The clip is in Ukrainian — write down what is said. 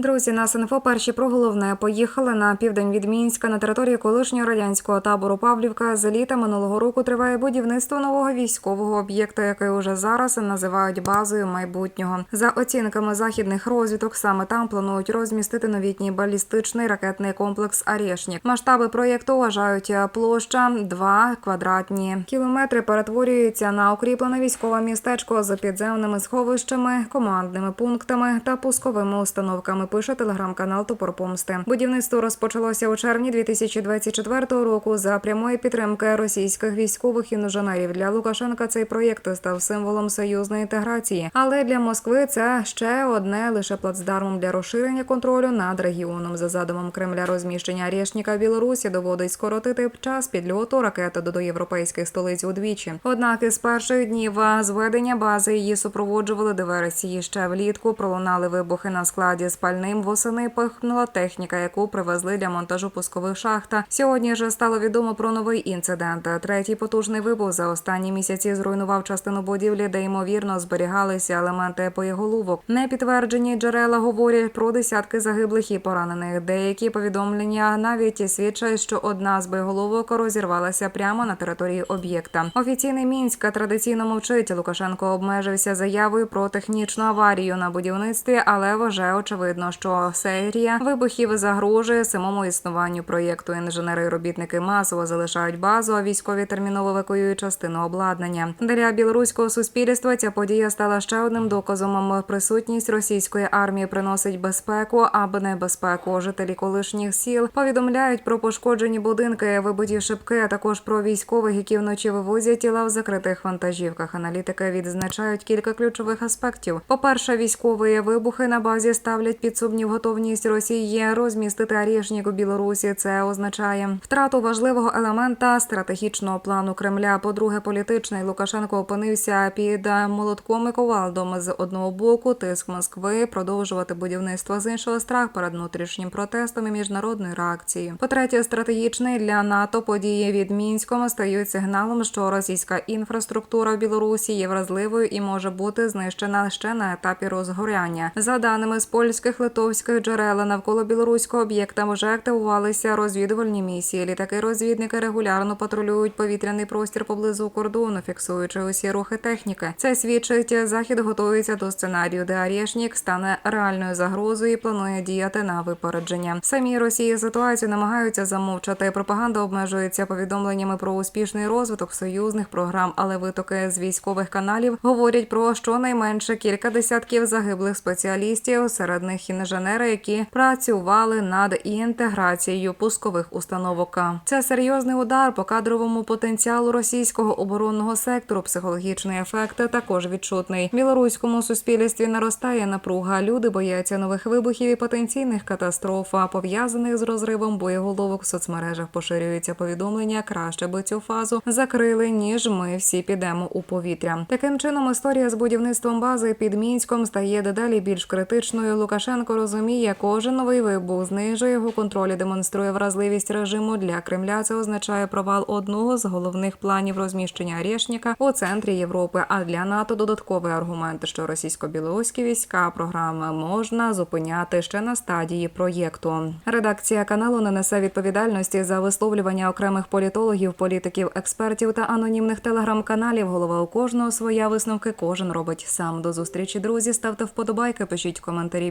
Друзі, на СНФО перші про головне поїхали на південь від Мінська на території колишнього радянського табору Павлівка. З літа минулого року триває будівництво нового військового об'єкта, який уже зараз називають базою майбутнього. За оцінками західних розвиток, саме там планують розмістити новітній балістичний ракетний комплекс Арєшнік. Масштаби проєкту вважають площа 2 квадратні кілометри. Перетворюється на укріплене військове містечко з підземними сховищами, командними пунктами та пусковими установками. Пише телеграм-канал Топор Помсти. Будівництво розпочалося у червні 2024 року за прямої підтримки російських військових інженерів. Для Лукашенка цей проєкт став символом союзної інтеграції. Але для Москви це ще одне лише плацдармом для розширення контролю над регіоном. За задумом Кремля розміщення Рєшніка в Білорусі доводить скоротити час підльоту ракети до європейських столиць удвічі. Однак із перших днів зведення бази її супроводжували диверсії. Ще влітку пролунали вибухи на складі з пальним. Восени пихнула техніка, яку привезли для монтажу пускових шахт. Сьогодні ж стало відомо про новий інцидент. Третій потужний вибух за останні місяці зруйнував частину будівлі, де ймовірно зберігалися елементи боєголовок. Непідтверджені джерела говорять про десятки загиблих і поранених. Деякі повідомлення навіть свідчать, що одна з боєголовок розірвалася прямо на території об'єкта. Офіційний мінськ традиційно мовчить. Лукашенко обмежився заявою про технічну аварію на будівництві, але вважає очевидно, що серія вибухів загрожує самому існуванню проєкту. Інженери і робітники масово залишають базу, а військові терміново евакуюють частину обладнання. Для білоруського суспільства ця подія стала ще одним доказом. Присутність російської армії приносить безпеку або небезпеку. Жителі колишніх сіл повідомляють про пошкоджені будинки, вибиті шибки, а також про військових, які вночі вивозять тіла в закритих вантажівках. Аналітики відзначають кілька ключових аспектів. По перше, військові вибухи на базі ставлять під сумнів готовність Росії розмістити Арєшнік у Білорусі. Це означає втрату важливого елемента стратегічного плану Кремля. По-друге, політичний Лукашенко опинився під молотком і ковалдом з одного боку. Тиск Москви продовжувати будівництво з іншого страх перед внутрішнім протестом і міжнародною реакцією. По-третє, стратегічний для НАТО події від Мінськом стають сигналом, що російська інфраструктура в Білорусі є вразливою і може бути знищена ще на етапі розгоряння. За даними з польських литовських джерел навколо білоруського об'єкта вже активувалися розвідувальні місії. Літаки розвідники регулярно патрулюють повітряний простір поблизу кордону, фіксуючи усі рухи техніки. Це свідчить, захід готується до сценарію, де Арєшнік стане реальною загрозою і планує діяти на випередження. Самі Росії ситуацію намагаються замовчати. Пропаганда обмежується повідомленнями про успішний розвиток союзних програм, але витоки з військових каналів говорять про щонайменше кілька десятків загиблих спеціалістів, серед них інженери, які працювали над інтеграцією пускових установок. Це серйозний удар по кадровому потенціалу російського оборонного сектору. Психологічний ефект також відчутний. В білоруському суспільстві наростає напруга. Люди бояться нових вибухів і потенційних катастроф, пов'язаних з розривом боєголовок в соцмережах. Поширюються повідомлення. Краще би цю фазу закрили, ніж ми всі підемо у повітря. Таким чином, історія з будівництвом бази під мінськом стає дедалі більш критичною. Лукашенко розуміє, кожен новий вибух знижує його контроль, і демонструє вразливість режиму для Кремля. Це означає провал одного з головних планів розміщення Арєшніка у центрі Європи. А для НАТО додатковий аргумент, що російсько-білоруські війська програми можна зупиняти ще на стадії проєкту. Редакція каналу не несе відповідальності за висловлювання окремих політологів, політиків, експертів та анонімних телеграм-каналів. Голова у кожного своя висновки. Кожен робить сам. До зустрічі, друзі. Ставте вподобайки, пишіть коментарі,